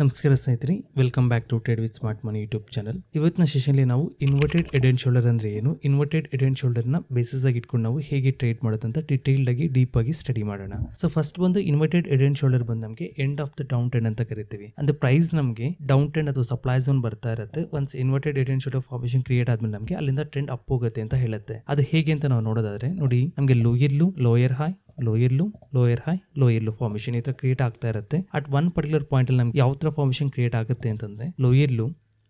ನಮಸ್ಕಾರ ಸ್ನೇಹಿತರೆ welcome back to trade with smart money YouTube channel ಇವತ್ತಿನ ಸೆಷನ್ಲಿ ನಾವು ಇನ್ವರ್ಟೆಡ್ ಎಡ್ ಆ್ಯಂಡ್ ಶೋಲ್ಡರ್ ಅಂದರೆ ಏನು? ಇನ್ವರ್ಟೆಡ್ ಎಡ್ ಆ್ಯಂಡ್ ಶೋಲ್ಡರ್ನ ಬೇಸಿಸ್ ಆಗಿ ಇಟ್ಕೊಂಡು ನಾವು ಹೇಗೆ ಟ್ರೇಡ್ ಮಾಡೋದಂತ ಡಿಟೇಲ್ಡ್ ಆಗಿ ಡೀಪ್ ಆಗಿ ಸ್ಟಡಿ ಮಾಡೋಣ. ಸೊ ಫಸ್ಟ್ ಬಂದು ಇನ್ವರ್ಟೆಡ್ ಎಡ್ ಆ್ಯಂಡ್ ಶೋಲ್ಡರ್ ಬಂದು ನಮಗೆ end of the down trend ಅಂತ ಕರಿತೀವಿ. ಅಂದ್ರೆ ಪ್ರೈಸ್ ನಮಗೆ ಡೌನ್ ಟ್ರೆಂಡ್ ಅಥವಾ ಸಪ್ಲೈ ಝೋನ್ ಬರ್ತಾ ಇರುತ್ತೆ. Once inverted head and shoulder formation create ಆದ್ಮೇಲೆ ನಮಗೆ ಅಲ್ಲಿಂದ ಟ್ರೆಂಡ್ ಅಪ್ ಹೋಗುತ್ತೆ ಅಂತ ಹೇಳುತ್ತೆ. ಅದು ಹೇಗೆ ಅಂತ ನಾವು ನೋಡೋದಾದ್ರೆ, ನೋಡಿ, ನಮಗೆ lower low lower high lower lower high, lower formation ಈ ತರ ಕ್ರಿಯೇಟ್ ಆಗ್ತಾ ಇರುತ್ತೆ. ಅಟ್ ಒನ್ ಪರ್ಟಿಕ್ಯುಲರ್ ಪಾಯಿಂಟ್ ಅಲ್ಲಿ ನಮ್ಗೆ ಯಾವ ತರ ಫಾರ್ಮೇಷನ್ ಕ್ರಿಯೇಟ್ ಆಗುತ್ತೆ ಅಂತಂದ್ರೆ, ಲೋಯರ್ ಲೂ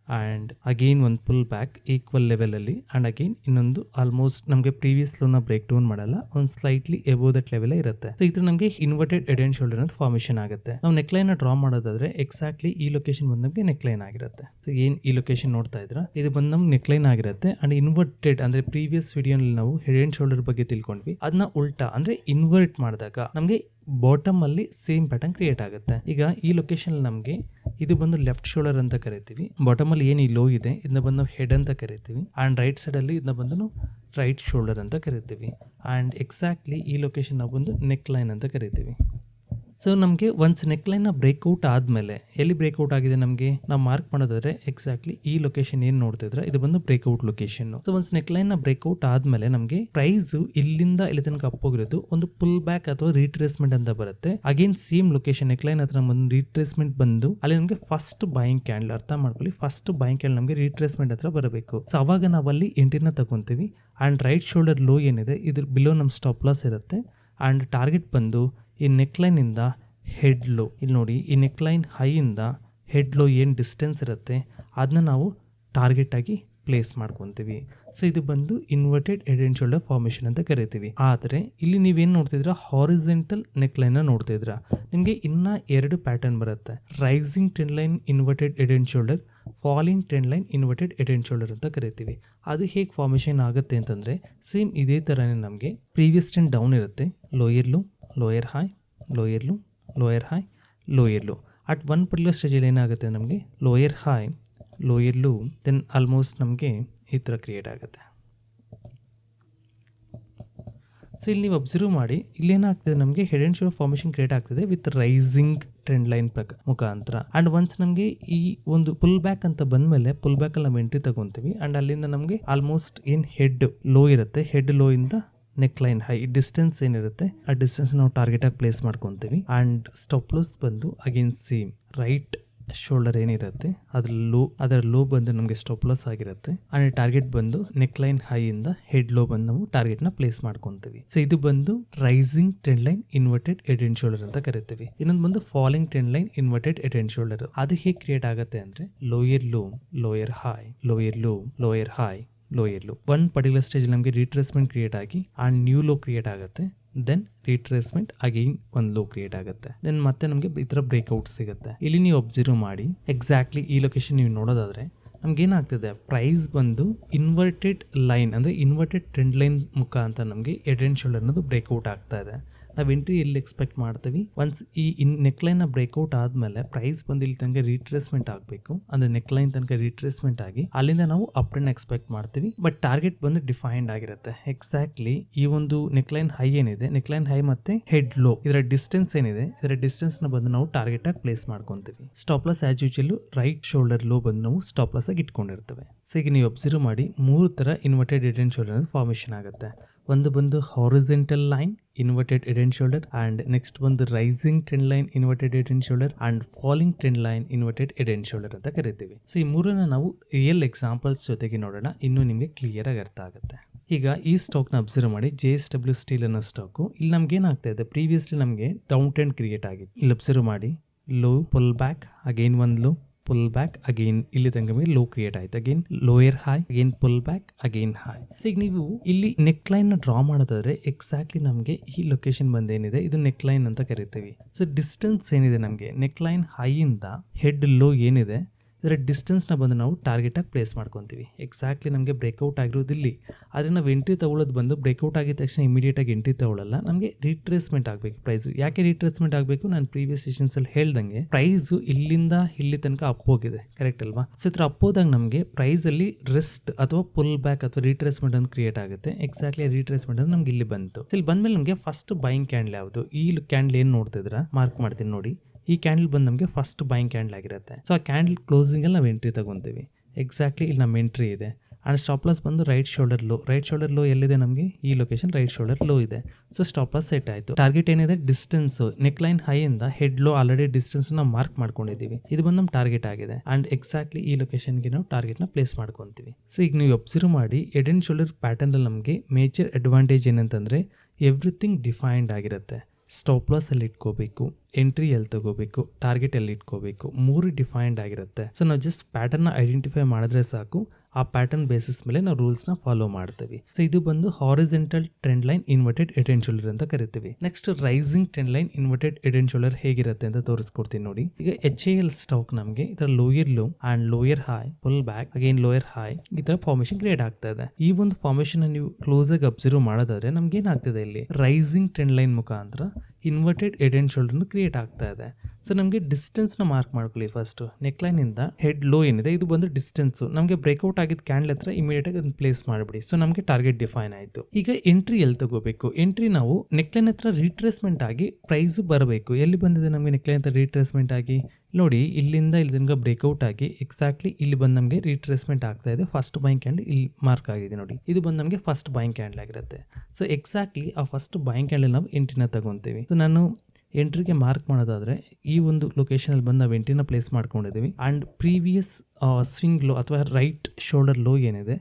ಆ್ಯಂಡ್ ಅಗೈನ್ ಒಂದು ಪುಲ್ ಬ್ಯಾಕ್ ಈಕ್ವಲ್ ಲೆವೆಲಲ್ಲಿ ಆ್ಯಂಡ್ ಅಗೈನ್ ಇನ್ನೊಂದು ಆಲ್ಮೋಸ್ಟ್ ನಮಗೆ ಪ್ರೀವಿಯಸ್ ಲೋನ ಬ್ರೇಕ್ ಡೌನ್ ಮಾಡಲ್ಲ. ಒಂದು ಸ್ಲೈಟ್ಲಿ ಎಬೋ ದಟ್ ಲೆವೆಲ್ ಇರುತ್ತೆ. ಸೊ ಇದು ನಮಗೆ ಇನ್ವರ್ಟೆಡ್ ಎಡ್ ಆ್ಯಂಡ್ ಶೋಲ್ಡರ್ ಅಂತ ಫಾರ್ಮೇಷನ್ ಆಗುತ್ತೆ. ನಾವು ನೆಕ್ಲೈನ್ ಡ್ರಾ ಮಾಡೋದಾದ್ರೆ ಎಕ್ಸಾಕ್ಟ್ಲಿ ಈ ಲೊಕೇಶನ್ ಬಂದ ನಮಗೆ ನೆಕ್ಲೈನ್ ಆಗಿರುತ್ತೆ. ಸೊ ಏನು ಈ ಲೊಕೇಶನ್ ನೋಡ್ತಾ ಇದ್ರ? ಇದು ಬಂದು ನಮ್ಗೆ ನೆಕ್ಲೈನ್ ಆಗಿರುತ್ತೆ. ಆ್ಯಂಡ್ ಇನ್ವರ್ಟೆಡ್ ಅಂದರೆ ಪ್ರೀವಿಯಸ್ ವಿಡಿಯೋನಲ್ಲಿ ನಾವು ಹೆಡ್ ಆ್ಯಂಡ್ ಶೋಲ್ಡರ್ ಬಗ್ಗೆ ತಿಳ್ಕೊಂಡ್ವಿ. ಅದನ್ನ ಉಲ್ಟಾ ಅಂದರೆ ಇನ್ವರ್ಟ್ ಮಾಡಿದಾಗ ನಮಗೆ ಬಾಟಮ್ ಅಲ್ಲಿ ಸೇಮ್ ಪ್ಯಾಟರ್ನ್ ಕ್ರಿಯೇಟ್ ಆಗುತ್ತೆ. ಈಗ ಈ ಲೊಕೇಶನ್ ನಮಗೆ ಇದು ಬಂದು ಲೆಫ್ಟ್ ಶೋಲ್ಡರ್ ಅಂತ ಕರಿತೀವಿ. ಬಾಟಮ್ ಅಲ್ಲಿ ಏನು ಈ ಲೋ ಇದೆ, ಇದನ್ನ ಬಂದು ಹೆಡ್ ಅಂತ ಕರಿತೀವಿ. ಆ್ಯಂಡ್ ರೈಟ್ ಸೈಡ್ ಅಲ್ಲಿ ಇದನ್ನ ಬಂದು ರೈಟ್ ಶೋಲ್ಡರ್ ಅಂತ ಕರಿತೀವಿ. ಆ್ಯಂಡ್ ಎಕ್ಸಾಕ್ಟ್ಲಿ ಈ ಲೊಕೇಶನ್ ನಾವು ಬಂದು ನೆಕ್ ಲೈನ್ ಅಂತ ಕರಿತೀವಿ. ಸೊ ನಮಗೆ ಒನ್ಸ್ ನೆಕ್ಲೈನ್ನ ಬ್ರೇಕ್ಔಟ್ ಆದಮೇಲೆ, ಎಲ್ಲಿ ಬ್ರೇಕ್ಔಟ್ ಆಗಿದೆ ನಮಗೆ? ನಾವು ಮಾರ್ಕ್ ಮಾಡೋದಾದ್ರೆ ಎಕ್ಸಾಕ್ಟ್ಲಿ ಈ ಲೊಕೇಶನ್ ಏನು ನೋಡ್ತಿದ್ರೆ? ಇದು ಬಂದು ಬ್ರೇಕ್ಔಟ್ ಲೊಕೇಶನ್ ಸೊ ಒನ್ಸ್ ನೆಕ್ಲೈನ್ನ ಬ್ರೇಕ್ಔಟ್ ಆದಮೇಲೆ ನಮಗೆ ಪ್ರೈಸ್ ಇಲ್ಲಿಂದ ಇಲ್ಲಿ ತನಕ ಅಪ್ ಹೋಗಿರೋದು ಒಂದು ಪುಲ್ ಬ್ಯಾಕ್ ಅಥವಾ ರೀಟ್ರೇಸ್ಮೆಂಟ್ ಅಂತ ಬರುತ್ತೆ. ಅಗೇನ್ ಸೇಮ್ ಲೊಕೇಶನ್ ನೆಕ್ಲೈನ್ ಹತ್ರ ಒಂದು ರೀಟ್ರೇಸ್ಮೆಂಟ್ ಬಂದು, ಅಲ್ಲಿ ನಮಗೆ ಫಸ್ಟ್ ಬಾಯಿಂಗ್ ಕ್ಯಾಂಡಲ್ ಅರ್ಥ ಮಾಡ್ಕೊಳ್ಳಿ ಫಸ್ಟ್ ಬಾಯಿಂಗ್ ಕ್ಯಾಂಡಲ್ ನಮಗೆ ರೀಟ್ರೇಸ್ಮೆಂಟ್ ಹತ್ರ ಬರಬೇಕು. ಸೊ ಅವಾಗ ನಾವು ಅಲ್ಲಿ ಎಂಟ್ರಿನ ತಗೊಂತೀವಿ. ಆ್ಯಂಡ್ ರೈಟ್ ಶೋಲ್ಡರ್ ಲೋ ಏನಿದೆ, ಇದ್ರ ಬಿಲೋ ನಮ್ಮ ಸ್ಟಾಪ್ ಲಾಸ್ ಇರುತ್ತೆ. ಆ್ಯಂಡ್ ಟಾರ್ಗೆಟ್ ಬಂದು ಈ ನೆಕ್ಲೈನಿಂದ ಹೆಡ್ ಲೋ ಇಲ್ಲಿ ನೋಡಿ, ಈ ನೆಕ್ಲೈನ್ ಹೈಯಿಂದ ಹೆಡ್ ಲೋ ಏನು ಡಿಸ್ಟೆನ್ಸ್ ಇರುತ್ತೆ ಅದನ್ನ ನಾವು ಟಾರ್ಗೆಟಾಗಿ ಪ್ಲೇಸ್ ಮಾಡ್ಕೊತೀವಿ. ಸೊ ಇದು ಬಂದು inverted head and shoulder formation ಅಂತ ಕರಿತೀವಿ. ಆದರೆ, ಇಲ್ಲಿ ನೀವೇನು ನೋಡ್ತಿದ್ರ ಹಾರಿಸೆಂಟಲ್ ನೆಕ್ಲೈನ್ನ ನೋಡ್ತಿದ್ರ ನಿಮಗೆ ಇನ್ನೂ ಎರಡು ಪ್ಯಾಟರ್ನ್ ಬರುತ್ತೆ. Rising trend line inverted head and shoulder falling trend line inverted head and shoulder ಅಂತ ಕರಿತೀವಿ. ಅದು ಹೇಗೆ ಫಾರ್ಮೇಷನ್ ಆಗುತ್ತೆ ಅಂತಂದರೆ ಸೇಮ್ ಇದೇ ಥರನೇ ನಮಗೆ ಪ್ರೀವಿಯಸ್ ಟ್ರೆಂಡ್ ಡೌನ್ ಇರುತ್ತೆ lower low lower high, lower low, lower high, lower low. At one particular ಸ್ಟೇಜಲ್ಲಿ ಏನಾಗುತ್ತೆ ನಮಗೆ? Lower high lower low then almost ನಮಗೆ ಈ ಥರ ಕ್ರಿಯೇಟ್ ಆಗುತ್ತೆ. ಸೊ ಇಲ್ಲಿ ನೀವು ಅಬ್ಸರ್ವ್ ಮಾಡಿ ಇಲ್ಲೇನಾಗ್ತದೆ ನಮಗೆ? Head and shoulder formation create ಆಗ್ತದೆ ವಿತ್ ರೈಸಿಂಗ್ ಟ್ರೆಂಡ್ ಲೈನ್ ಪ್ರಕ, ಮುಖಾಂತರ. ಆ್ಯಂಡ್ ಒನ್ಸ್ ನಮಗೆ ಈ ಒಂದು ಪುಲ್ ಬ್ಯಾಕ್ ಅಂತ ಬಂದಮೇಲೆ ಪುಲ್ ಬ್ಯಾಕಲ್ಲಿ ನಾವು ಎಂಟ್ರಿ ತಗೊತೀವಿ. ಆ್ಯಂಡ್ ಅಲ್ಲಿಂದ ನಮಗೆ ಆಲ್ಮೋಸ್ಟ್ ಏನು ಹೆಡ್ ಲೋ ಇರುತ್ತೆ? ಹೆಡ್ ಲೋ ಇಂದ ನೆಕ್ ಲೈನ್ ಹೈ ಡಿಸ್ಟೆನ್ಸ್ ಏನಿರುತ್ತೆ, ಆ ಡಿಸ್ಟೆನ್ಸ್ ನಾವು ಟಾರ್ಗೆಟ್ ಆಗಿ ಪ್ಲೇಸ್ ಮಾಡ್ಕೊತೀವಿ. ಆ್ಯಂಡ್ ಸ್ಟಾಪ್ ಲೋಸ್ ಬಂದು ಅಗೇನ್ ಸೇಮ್ ರೈಟ್ ಶೋಲ್ಡರ್ ಏನಿರುತ್ತೆ, ಅದ್ರ ಲೋ ಅದರ ಲೋ ಬಂದು ನಮಗೆ ಸ್ಟಾಪ್ ಲಾಸ್ ಆಗಿರುತ್ತೆ. ಆ್ಯಂಡ್ ಟಾರ್ಗೆಟ್ ಬಂದು ನೆಕ್ ಲೈನ್ ಹೈ ಇಂದ ಹೆಡ್ ಲೋ ಬಂದು ನಾವು ಟಾರ್ಗೆಟ್ನ ಪ್ಲೇಸ್ ಮಾಡ್ಕೊತೀವಿ. ಸೊ ಇದು ಬಂದು rising trend line inverted head and shoulder ಅಂತ ಕರಿತೀವಿ. ಇನ್ನೊಂದು ಬಂದು falling trend line inverted head and shoulder ಅದು ಹೇಗೆ ಕ್ರಿಯೇಟ್ ಆಗುತ್ತೆ ಅಂದ್ರೆ lower low lower high lower low lower high lower low one particular stage ನಮಗೆ ರೀಟ್ರೇಸ್ಮೆಂಟ್ ಕ್ರಿಯೇಟ್ ಆಗಿ, ಆ ನ್ಯೂ ಲೋ ಕ್ರಿಯೇಟ್ ಆಗುತ್ತೆ. ದೆನ್ ರೀಟ್ರೇಸ್ಮೆಂಟ್ ಅಗೈನ್ ಒಂದು ಲೋ ಕ್ರಿಯೇಟ್ ಆಗುತ್ತೆ. ದೆನ್ ಮತ್ತೆ ನಮಗೆ ಈ ಥರ ಬ್ರೇಕ್ಔಟ್ ಸಿಗುತ್ತೆ. ಇಲ್ಲಿ ನೀವು ಅಬ್ಸರ್ವ್ ಮಾಡಿ ಎಕ್ಸಾಕ್ಟ್ಲಿ ಈ ಲೊಕೇಶನ್ ನೀವು ನೋಡೋದಾದ್ರೆ, ನಮ್ಗೆ ಏನಾಗ್ತದೆ ಪ್ರೈಸ್ ಬಂದು ಇನ್ವರ್ಟೆಡ್ ಲೈನ್ ಅಂದರೆ ಇನ್ವರ್ಟೆಡ್ ಟ್ರೆಂಡ್ ಲೈನ್ ಮುಖಾಂತರ ನಮಗೆ ಎಡ್ ಆ್ಯಂಡ್ ಶೋಲ್ಡರ್ ಅನ್ನೋದು ಬ್ರೇಕ್ಔಟ್ ಆಗ್ತಾ ಇದೆ. ನಾವು ಎಂಟ್ರಿ ಎಲ್ಲಿ ಎಕ್ಸ್ಪೆಕ್ಟ್ ಮಾಡ್ತೀವಿ? ಒನ್ಸ್ ಈ ಇನ್ ನೆಕ್ಲೈನ್ ಬ್ರೇಕ್ಔಟ್ ಆದಮೇಲೆ ಪ್ರೈಸ್ ಬಂದು ಇಲ್ಲಿ ತನಕ ರೀಟ್ರೇಸ್ಮೆಂಟ್ ಆಗಬೇಕು. ಅಂದ್ರೆ ನೆಕ್ಲೈನ್ ತನಕ ರೀಟ್ರೇಸ್ಮೆಂಟ್ ಆಗಿ ಅಲ್ಲಿಂದ ನಾವು ಅಪ್ ಅಂಡ್ ಎಕ್ಸ್ಪೆಕ್ಟ್ ಮಾಡ್ತೀವಿ. ಬಟ್ ಟಾರ್ಗೆಟ್ ಬಂದು ಡಿಫೈನ್ಡ್ ಆಗಿರುತ್ತೆ. ಎಕ್ಸಾಕ್ಟ್ಲಿ ಈ ಒಂದು ನೆಕ್ಲೈನ್ ಹೈ ಏನಿದೆ? ನೆಕ್ಲೈನ್ ಹೈ ಮತ್ತೆ ಹೆಡ್ ಲೋ ಇದರ ಡಿಸ್ಟೆನ್ಸ್ ಏನಿದೆ? ಇದರ ಡಿಸ್ಟೆನ್ಸ್ನ ಬಂದು ನಾವು ಟಾರ್ಗೆಟ್ ಆಗಿ ಪ್ಲೇಸ್ ಮಾಡ್ಕೊಂತೀವಿ. Stop loss as usual right shoulder low ಬಂದು ನಾವು ಸ್ಟಾಪ್ ಲಾಸ್ ಆಗಿ ಇಟ್ಕೊಂಡಿರ್ತೇವೆ. ಸೊ ಈಗ ನೀವು ಅಬ್ಸರ್ವ್ ಮಾಡಿ ಮೂರು ತರ inverted head and shoulder formation ಆಗುತ್ತೆ. ಒಂದು ಬಂದು horizontal line inverted head and shoulder and next ಒಂದು rising trend line inverted head and shoulder and falling trend line inverted head and shoulder ಅಂತ ಕರಿತೀವಿ. ಸೊ ಈ ಮೂರನ್ನ ನಾವು ರಿಯಲ್ ಎಕ್ಸಾಂಪಲ್ಸ್ ಜೊತೆಗೆ ನೋಡೋಣ. ಇನ್ನೂ ನಿಮಗೆ ಕ್ಲಿಯರ್ ಆಗಿ ಅರ್ಥ ಆಗುತ್ತೆ. ಈಗ ಈ ಸ್ಟಾಕ್ನ ಅಬ್ಸರ್ವ್ ಮಾಡಿ ಜೆ ಎಸ್ ಡಬ್ಲ್ಯೂ ಸ್ಟೀಲ್ ಅನ್ನೋ ಸ್ಟಾಕು ಇಲ್ಲಿ ನಮ್ಗೆ ಏನಾಗ್ತಾ ಇದೆ? ಪ್ರೀವಿಯಸ್ಲಿ ನಮಗೆ ಡೌನ್ ಟ್ರೆಂಡ್ ಕ್ರಿಯೇಟ್ ಆಗಿತ್ತು. ಇಲ್ಲಿ ಅಬ್ಸರ್ವ್ ಮಾಡಿ ಲೋ ಪುಲ್ ಬ್ಯಾಕ್ ಅಗೇನ್ ಒಂದು ಲೋ ಪುಲ್ ಬ್ಯಾಕ್ ಅಗೇನ್ ಇಲ್ಲಿ ತನಕ ಲೋ ಕ್ರಿಯೇಟ್ ಆಯ್ತು. Again lower high again pull back again high so ಈಗ ನೀವು ಇಲ್ಲಿ ನೆಕ್ ಲೈನ್ ಡ್ರಾ ಮಾಡೋದಾದ್ರೆ ಎಕ್ಸಾಕ್ಟ್ಲಿ ನಮಗೆ ಈ ಲೊಕೇಶನ್ ಬಂದೇನಿದೆ. ಇದು ನೆಕ್ ಲೈನ್ ಅಂತ ಕರಿತೀವಿ. ಸೊ ಡಿಸ್ಟೆನ್ಸ್ ಏನಿದೆ ನಮಗೆ? ನೆಕ್ ಲೈನ್ ಹೈಯಿಂದ ಹೆಡ್ ಲೋ ಏನಿದೆ? ಇದರ ಡಿಸ್ಟೆನ್ಸ್ನ ಬಂದು ನಾವು ಟಾರ್ಗೆಟಾಗಿ ಪ್ಲೇಸ್ ಮಾಡ್ಕೊತೀವಿ. ಎಕ್ಸಾಕ್ಟ್ಲಿ ನಮಗೆ ಬ್ರೇಕ್ಔಟ್ ಆಗಿರೋದು ಇಲ್ಲಿ ಆದರೆ ನಾವು ಎಂಟ್ರಿ ತಗೊಳ್ಳೋದು ಬಂದು ಬ್ರೇಕ್ಔಟ್ ಆಗಿದ ತಕ್ಷಣ ಇಮಿಡಿಯೇಟಾಗಿ ಎಂಟ್ರಿ ತಗೊಳ್ಳಲ್ಲ ನಮಗೆ ರೀಟ್ರೇಸ್ಮೆಂಟ್ ಆಗಬೇಕು ಪ್ರೈಸು ಯಾಕೆ ರೀಟ್ರೇಸ್ಮೆಂಟ್ ಆಗಬೇಕು? ನಾನು ಪ್ರೀವಿಯಸ್ ಸೆಷನ್ಸಲ್ಲಿ ಹೇಳ್ದಂಗೆ ಪ್ರೈಸು ಇಲ್ಲಿಂದ ಇಲ್ಲಿ ತನಕ ಅಪ್ ಹೋಗಿದೆ. ಕರೆಕ್ಟ್ ಅಲ್ವಾ? ಸೊ ಇದ್ರ ಅಪ್ ಹೋದಾಗ ನಮಗೆ ಪ್ರೈಸಲ್ಲಿ ರೆಸ್ಟ್ ಅಥವಾ ಪುಲ್ ಬ್ಯಾಕ್ ಅಥವಾ ರೀಟ್ರೇಸ್ಮೆಂಟ್ ಅಂತ ಕ್ರಿಯೇಟ್ ಆಗುತ್ತೆ. ಎಕ್ಸಾಕ್ಟ್ಲಿ ರೀಟ್ರೇಸ್ಮೆಂಟ್ ಅಂತ ನಮ್ಗೆ ಇಲ್ಲಿ ಬಂತು. ಇಲ್ಲಿ ಇಲ್ಲಿ ಬಂದ್ಮೇಲೆ ನಮಗೆ ಫಸ್ಟ್ ಬೈಯಿಂಗ್ ಕ್ಯಾಂಡ್ಲ್ ಯಾವುದು? ಈ ಕ್ಯಾಂಡ್ಲ್ ಏನು ನೋಡ್ತಿದ್ರ ಮಾರ್ಕ್ ಮಾಡ್ತೀನಿ ನೋಡಿ. ಈ ಕ್ಯಾಂಡಲ್ ಬಂದು ನಮಗೆ ಫಸ್ಟ್ ಬೈಯಿಂಗ್ ಕ್ಯಾಂಡಲ್ ಆಗಿರುತ್ತೆ. ಸೊ ಆ ಕ್ಯಾಂಡಲ್ ಕ್ಲೋಸಿಂಗಲ್ಲಿ ನಾವು ಎಂಟ್ರಿ ತಗೊತೀವಿ. ಎಕ್ಸಾಕ್ಟ್ಲಿ ಇಲ್ಲಿ ನಮ್ಮ ಎಂಟ್ರಿ ಇದೆ. ಆ್ಯಂಡ್ ಸ್ಟಾಪ್ ಲಾಸ್ ಬಂದು right shoulder low right shoulder low ಎಲ್ಲಿದೆ ನಮಗೆ? ಈ ಲೊಕೇಶನ್ ರೈಟ್ ಶೋಲ್ಡರ್ ಲೋ ಇದೆ. ಸೊ ಸ್ಟಾಪ್ ಲಾಸ್ ಸೆಟ್ ಆಯಿತು. ಟಾರ್ಗೆಟ್ ಏನಿದೆ? ಡಿಸ್ಟೆನ್ಸು ನೆಕ್ ಲೈನ್ ಹೈಯಿಂದ ಹೆಡ್ ಲೋ ಆಲ್ರೆಡಿ ಡಿಸ್ಟೆನ್ಸ್ ನಾವು ಮಾರ್ಕ್ ಮಾಡ್ಕೊಂಡಿದ್ದೀವಿ ಇದು ಬಂದು ನಮ್ಮ ಟಾರ್ಗೆಟ್ ಆಗಿದೆ. ಆ್ಯಂಡ್ ಎಕ್ಸಾಕ್ಟ್ಲಿ ಈ ಲೊಕೇಶನ್ಗೆ ನಾವು ಟಾರ್ಗೆಟ್ನ ಪ್ಲೇಸ್ ಮಾಡ್ಕೊತೀವಿ. ಸೊ ಈಗ ನೀವು ಅಬ್ಸರ್ವ್ ಮಾಡಿ ಎಡ್ ಆ್ಯಂಡ್ ಶೋಲ್ಡರ್ ಪ್ಯಾಟರ್ನಲ್ಲಿ ನಮಗೆ ಮೇಜರ್ ಅಡ್ವಾಂಟೇಜ್ ಏನಂತಂದರೆ ಎವ್ರಿಥಿಂಗ್ ಡಿಫೈನ್ಡ್ ಆಗಿರುತ್ತೆ. ಸ್ಟಾಪ್ ಲಾಸ್ ಅಲ್ಲಿ ಇಟ್ಕೋಬೇಕು ಎಂಟ್ರಿ ಎಲ್ಲಿ ತಗೋಬೇಕು ಟಾರ್ಗೆಟ್ ಎಲ್ಲಿ ಇಟ್ಕೋಬೇಕು, ಮೂರು ಡಿಫೈನ್ಡ್ ಆಗಿರುತ್ತೆ. ಸೊ ನಾವು ಜಸ್ಟ್ ಪ್ಯಾಟರ್ನ ಐಡೆಂಟಿಫೈ ಮಾಡಿದ್ರೆ ಸಾಕು. ಆ ಪ್ಯಾಟರ್ನ್ ಬೇಸಿಸ್ ಮೇಲೆ ನಾವು ರೂಲ್ಸ್ನ ಫಾಲೋ ಮಾಡ್ತೀವಿ. ಸೊ ಇದು ಬಂದು horizontal trend line inverted head and shoulder ಅಂತ ಕರಿತೀವಿ. Next rising trend line inverted head and shoulder ಹೇಗಿರುತ್ತೆ ಅಂತ ತೋರಿಸ್ಕೊಡ್ತೀನಿ ನೋಡಿ. ಈಗ ಎಚ್ ಎ ಎಲ್ ಸ್ಟಾಕ್ ನಮಗೆ ಇದರ lower low and lower high pull back again lower high ಈ ತರ ಫಾರ್ಮೇಶನ್ ಕ್ರಿಯೇಟ್ ಆಗ್ತಾ ಇದೆ. ಈ ಒಂದು ಫಾರ್ಮೇಶನ್ ನೀವು ಕ್ಲೋಸ್ ಆಗಿ ಅಬ್ಸರ್ವ್ ಮಾಡೋದಾದ್ರೆ ನಮ್ಗೆ ಏನಾಗ್ತದೆ ಇಲ್ಲಿ? ರೈಸಿಂಗ್ ಟ್ರೆಂಡ್ ಲೈನ್ ಮುಖಾಂತರ inverted head and shoulder create ಆಗ್ತಾ ಇದೆ. ಸೊ ನಮಗೆ ಡಿಸ್ಟೆನ್ಸ್ನ ಮಾರ್ಕ್ ಮಾಡ್ಕೊಳ್ಳಿ ಫಸ್ಟು ನೆಕ್ಲೈನಿಂದ ಹೆಡ್ ಲೋ ಏನಿದೆ, ಇದು ಬಂದು ಡಿಸ್ಟೆನ್ಸು ನಮಗೆ ಬ್ರೇಕ್ಔಟ್ ಆಗಿದ್ದ ಕ್ಯಾಂಡಲ್ ಹತ್ರ ಇಮಿಡಿಯೇಟಾಗಿ ಅದನ್ನ ಪ್ಲೇಸ್ ಮಾಡಿಬಿಡಿ. ಸೊ ನಮಗೆ ಟಾರ್ಗೆಟ್ ಡಿಫೈನ್ ಆಯಿತು. ಈಗ ಎಂಟ್ರಿ ಎಲ್ಲಿ ತಗೋಬೇಕು? ಎಂಟ್ರಿ ನಾವು ನೆಕ್ಲೈನ್ ಹತ್ರ ರೀಟ್ರೇಸ್ಮೆಂಟ್ ಆಗಿ ಪ್ರೈಸ್ ಬರಬೇಕು. ಎಲ್ಲಿ ಬಂದಿದೆ ನಮಗೆ ನೆಕ್ಲೈನ್ ಹತ್ರ ರೀಟ್ರೇಸ್ಮೆಂಟ್ ಆಗಿ? ನೋಡಿ, ಇಲ್ಲಿಂದ ಇಲ್ಲಿ ತನಕ ಬ್ರೇಕ್ಔಟ್ ಆಗಿ ಎಕ್ಸಾಕ್ಟ್ಲಿ ಇಲ್ಲಿ ಬಂದು ನಮಗೆ ರೀಟ್ರೇಸ್ಮೆಂಟ್ ಆಗ್ತಾ ಇದೆ. ಫಸ್ಟ್ ಬೈ ಕ್ಯಾಂಡಲ್ ಇಲ್ಲಿ ಮಾರ್ಕ್ ಆಗಿದೆ ನೋಡಿ. ಇದು ಬಂದು ನಮಗೆ ಫಸ್ಟ್ ಬೈ ಕ್ಯಾಂಡಲ್ ಆಗಿರುತ್ತೆ. ಸೊ ಎಕ್ಸಾಕ್ಟ್ಲಿ ಆ ಫಸ್ಟ್ ಬೈ ಕ್ಯಾಂಡಲ್ ನಾವು ಎಂಟ್ರಿನ ತಗೊತೀವಿ. ಸೊ ನಾನು ಎಂಟ್ರಿಗೆ ಮಾರ್ಕ್ ಮಾಡೋದಾದರೆ ಈ ಒಂದು ಲೊಕೇಶನಲ್ಲಿ ಬಂದು ನಾವು ಎಂಟ್ರಿನ ಪ್ಲೇಸ್ ಮಾಡ್ಕೊಂಡಿದ್ದೀವಿ. ಆ್ಯಂಡ್ ಪ್ರೀವಿಯಸ್ ಸ್ವಿಂಗ್ ಲೋ ಅಥವಾ ರೈಟ್ ಶೋಲ್ಡರ್ ಲೋ ಏನಿದೆ,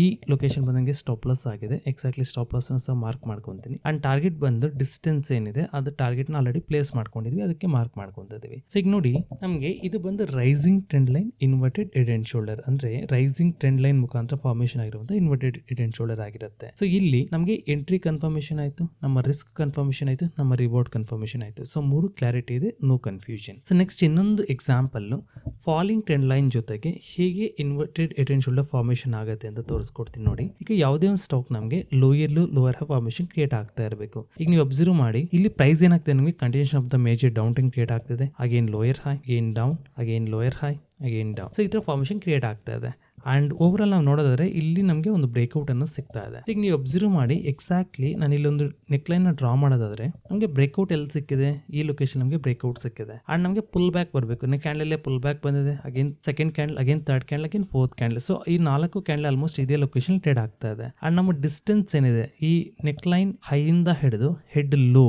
ಈ ಲೊಕೇಶನ್ ಬಂದಂಗೆ ಸ್ಟಾಪ್ ಲಾಸ್ ಆಗಿದೆ. ಎಕ್ಸಾಕ್ಟ್ಲಿ ಸ್ಟಾಪ್ ಲಾಸ್ನ ಸಹ ಮಾರ್ಕ್ ಮಾಡ್ಕೊತೀನಿ. ಆ್ಯಂಡ್ ಟಾರ್ಗೆಟ್ ಬಂದು ಡಿಸ್ಟೆನ್ಸ್ ಏನಿದೆ, ಅದು ಟಾರ್ಗೆಟ್ನ ಆಲ್ರೆಡಿ ಪ್ಲೇಸ್ ಮಾಡ್ಕೊಂಡಿದ್ವಿ, ಅದಕ್ಕೆ ಮಾರ್ಕ್ ಮಾಡ್ಕೊತಿದ್ದೀವಿ ಸೊ ಈಗ ನೋಡಿ, ನಮಗೆ ಇದು ಬಂದು rising trend line inverted head and shoulder ಅಂದರೆ ರೈಸಿಂಗ್ ಟ್ರೆಂಡ್ ಲೈನ್ ಮುಖಾಂತರ ಫಾರ್ಮೇಷನ್ ಆಗಿರುವಂಥ ಇನ್ವರ್ಟೆಡ್ ಎಡ್ ಆ್ಯಂಡ್ ಶೋಲ್ಡರ್ ಆಗಿರುತ್ತೆ. ಸೊ ಇಲ್ಲಿ ನಮಗೆ ಎಂಟ್ರಿ ಕನ್ಫರ್ಮೇಷನ್ ಆಯಿತು, ನಮ್ಮ ರಿಸ್ಕ್ ಕನ್ಫರ್ಮೇಷನ್ ಆಯಿತು, ನಮ್ಮ ರಿವಾರ್ಡ್ ಕನ್ಫರ್ಮೇಷನ್ ಆಯಿತು. ಸೊ ಮೂರು ಕ್ಲಾರಿಟಿ ಇದೆ ನೋ ಕನ್ಫ್ಯೂಷನ್ ಸೊ ನೆಕ್ಸ್ಟ್ ಇನ್ನೊಂದು ಎಕ್ಸಾಂಪಲ್ಲು ಫಾಲಿಂಗ್ ಟ್ರೆಂಡ್ ಲೈನ್ ಜೊತೆಗೆ ಹೇಗೆ ಇನ್ವರ್ಟೆಡ್ ಹೆಡ್ ಶೋಲ್ಡರ್ ಫಾರ್ಮೇಷನ್ ಆಗುತ್ತೆ ಅಂತ ತೋರಿಸ್ಕೊಡ್ತೀನಿ ನೋಡಿ. ಈಗ ಯಾವುದೇ ಒಂದು ಸ್ಟಾಕ್ ನಮಗೆ ಲೋಯರ್ಲು ಲೋವರ್ ಫಾರ್ಮೇಷನ್ ಕ್ರಿಯೇಟ್ ಆಗ್ತಾ ಇರಬೇಕು. ಈಗ ನೀವು ಅಬ್ಸರ್ವ್ ಮಾಡಿ, ಇಲ್ಲಿ ಪ್ರೈಸ್ ಏನಾಗ್ತದೆ ನಮಗೆ? Continuation of the major down trend create ಆಗ್ತದೆ. Again lower high again down again lower high again down so ಈ ತರ ಫಾರ್ಮೇಷನ್ ಕ್ರಿಯೇಟ್ ಆಗ್ತಾ ಇದೆ. ಆ್ಯಂಡ್ ಓವರಾಲ್ ನಾವು ನೋಡೋದಾದ್ರೆ ಇಲ್ಲಿ ನಮಗೆ ಒಂದು ಬ್ರೇಕ್ಔಟ್ ಅನ್ನು ಸಿಗ್ತಾ ಇದೆ. ಈಗ ನೀವು ಅಬ್ಸರ್ವ್ ಮಾಡಿ ಎಕ್ಸಾಕ್ಟ್ಲಿ ನಾನು ಇಲ್ಲೊಂದು ನೆಕ್ಲೈನ್ನ ಡ್ರಾ ಮಾಡೋದಾದ್ರೆ ನಮಗೆ ಬ್ರೇಕ್ಔಟ್ ಎಲ್ಲಿ ಸಿಕ್ಕಿದೆ? ಈ ಲೊಕೇಶನ್ ನಮಗೆ ಬ್ರೇಕ್ಔಟ್ ಸಿಕ್ಕಿದೆ. ಆ್ಯಂಡ್ ನಮಗೆ ಪುಲ್ ಬ್ಯಾಕ್ ಬರಬೇಕು. ನೆಕ್ ಕ್ಯಾಂಡಲಲ್ಲೇ ಪುಲ್ ಬ್ಯಾಕ್ ಬಂದಿದೆ. Again second candle again third candle again fourth candle so ಈ ನಾಲ್ಕು ಕ್ಯಾಂಡಲ್ ಆಲ್ಮೋಸ್ಟ್ ಇದೇ ಲೊಕೇಶನ್ ಟ್ರೇಡ್ ಆಗ್ತಾ ಇದೆ. ಆ್ಯಂಡ್ ನಮ್ಮ ಡಿಸ್ಟೆನ್ಸ್ ಏನಿದೆ? ಈ ನೆಕ್ಲೈನ್ ಹೈಯಿಂದ ಹಿಡಿದು ಹೆಡ್ ಲೋ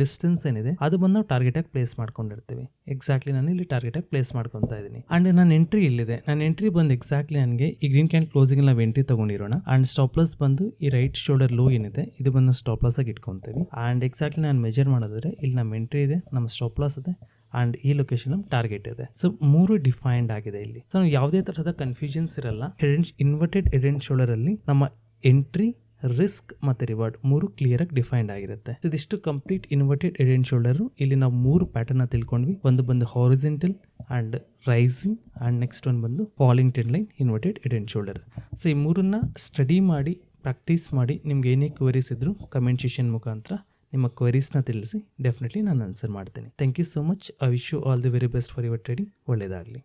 ಡಿಸ್ಟೆನ್ಸ್ ಏನಿದೆ, ಅದು ಬಂದು ನಾವು ಟಾರ್ಗೆಟ್ ಆಗಿ ಪ್ಲೇಸ್ ಮಾಡ್ಕೊಂಡಿರ್ತೀವಿ. ಎಕ್ಸಾಕ್ಟ್ಲಿ ನಾನು ಇಲ್ಲಿ ಟಾರ್ಗೆಟ್ ಆಗಿ ಪ್ಲೇಸ್ ಮಾಡ್ಕೊತಾ ಇದ್ದೀನಿ. ಅಂಡ್ ನನ್ನ ಎಂಟ್ರಿ ಇಲ್ಲಿದೆ. ನನ್ನ ಎಂಟ್ರಿ ಬಂದು ಎಕ್ಸಾಕ್ಟ್ಲಿ ನನಗೆ ಈ ಗ್ರೀನ್ ಕ್ಯಾಂಡ್ ಕ್ಲೋಸಿಂಗ್ ನಾವು ಎಂಟ್ರಿ ತಗೊಂಡಿರೋಣ. ಅಂಡ್ ಸ್ಟಾಪ್ ಲಾಸ್ ಬಂದು ಈ ರೈಟ್ ಶೋಲ್ಡರ್ ಲೋ ಏನಿದೆ, ಇದು ಬಂದು ಸ್ಟಾಪ್ ಲಾಸ್ ಆಗಿ ಇಟ್ಕೊತೀವಿ. ಆ್ಯಂಡ್ ಎಕ್ಸಾಕ್ಟ್ಲಿ ನಾನು ಮೆಜರ್ ಮಾಡಿದ್ರೆ ಇಲ್ಲಿ ನಮ್ಮ ಎಂಟ್ರಿ ಇದೆ, ನಮ್ಮ ಸ್ಟಾಪ್ ಲಾಸ್ ಇದೆ ಆ್ಯಂಡ್ ಈ ಲೊಕೇಶನ್ ನಮ್ಮ ಟಾರ್ಗೆಟ್ ಇದೆ. ಸೊ ಮೂರು ಡಿಫೈನ್ಡ್ ಆಗಿದೆ ಇಲ್ಲಿ. ಸೊ ಯಾವುದೇ ತರಹದ ಕನ್ಫ್ಯೂಷನ್ಸ್ ಇರಲ್ಲ. Head inverted head and shoulder ಅಲ್ಲಿ ನಮ್ಮ ಎಂಟ್ರಿ ರಿಸ್ಕ್ ಮತ್ತು ರಿವಾರ್ಡ್ ಮೂರು ಕ್ಲಿಯರ್ ಆಗಿ ಡಿಫೈನ್ಡ್ ಆಗಿರುತ್ತೆ. ಇದಿಷ್ಟು complete inverted head and shoulder ಇಲ್ಲಿ ನಾವು ಮೂರು ಪ್ಯಾಟರ್ನ ತಿಳ್ಕೊಂಡ್ವಿ. ಒಂದು ಬಂದು horizontal and rising and next ಒಂದು ಬಂದು falling trend line inverted and shoulder so ಈ ಮೂರನ್ನ ಸ್ಟಡಿ ಮಾಡಿ ಪ್ರಾಕ್ಟೀಸ್ ಮಾಡಿ ನಿಮ್ಗೆ ಏನೇ ಕ್ವರೀಸ್ ಇದ್ದರೂ ಕಮೆಂಟ್ ಸೆಷನ್ ಮುಖಾಂತರ ನಿಮ್ಮ ಕ್ವರೀಸ್ನ ತಿಳಿಸಿ ಡೆಫಿನೆಟ್ಲಿ ನಾನು ಆನ್ಸರ್ ಮಾಡ್ತೀನಿ. Thank you so much I wish you all the very best for your trading ಒಳ್ಳೆಯದಾಗಲಿ